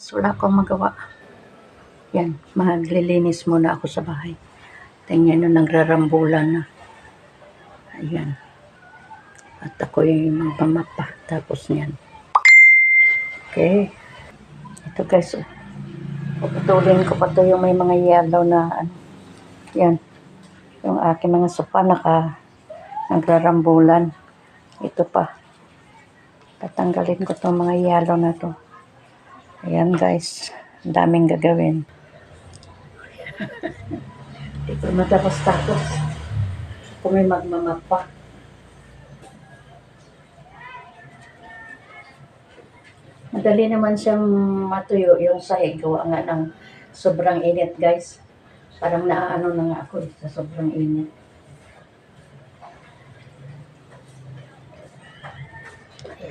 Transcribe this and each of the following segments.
So, wala akong magawa. Yan, maglilinis muna ako sa bahay. Tingnan nyo, nagrarambulan na. Ayan. At ako yung magmamapa. Tapos niyan. Okay. Ito guys, oh. Puputulin ko pa to yung may mga yellow na ano. Yan. Yung aking mga sopa naka nagrarambulan. Ito pa. Tatanggalin ko tong mga yellow na to. Ayan guys. Daming gagawin. Ito matapos-tapos. Kung may magmamapa. Madali naman siyang matuyo yung sahig. Gawa nga ng sobrang init guys. Parang naaano na nga ako eh, sa sobrang init.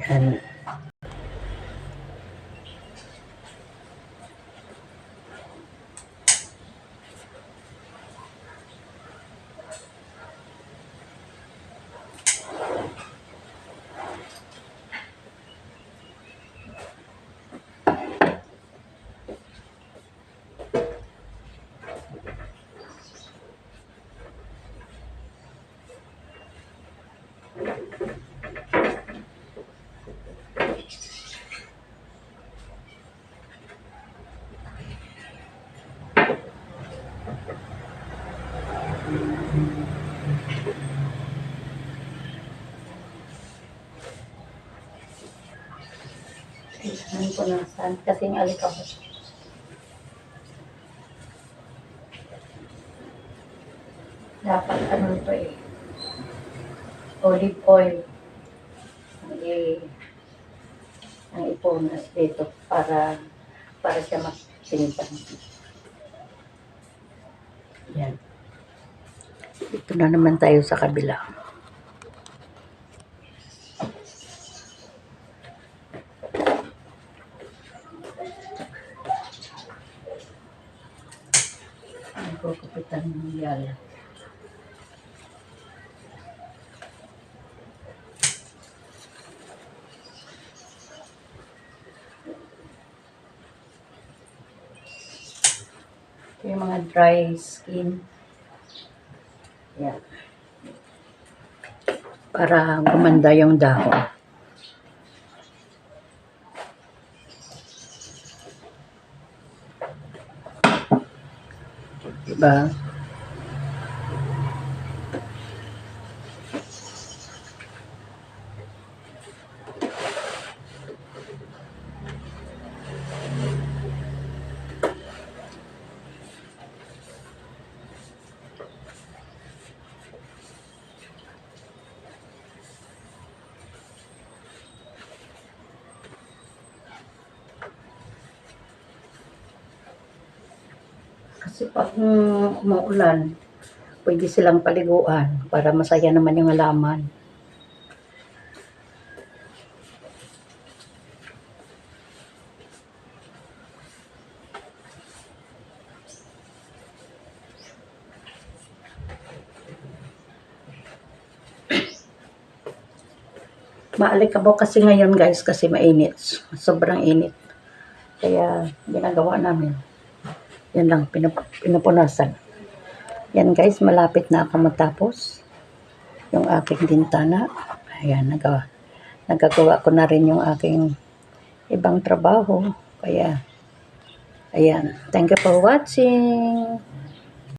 Ayan. Kailangan ko na saan kasing alikabok. Dapat ano to eh. Olive oil. Ang i ang ipunas dito para para siya mas. Yan. Dito na naman tayo sa kabila. Nagkukupitan ng yala. Ito yung mga dry skin. Yan. Para gumanda yung dahon. 来。Kasi pag mm, pwede silang paliguan para masaya naman yung halaman. Maalikabok kasi ngayon guys kasi mainit. Sobrang init. Kaya ginagawa namin. Yan lang, pinap- pinupunasan. Yan guys, malapit na ako matapos. Yung aking bintana. Ayan, nagawa. Nagagawa ko na rin yung aking ibang trabaho. Kaya, ayan. Thank you for watching.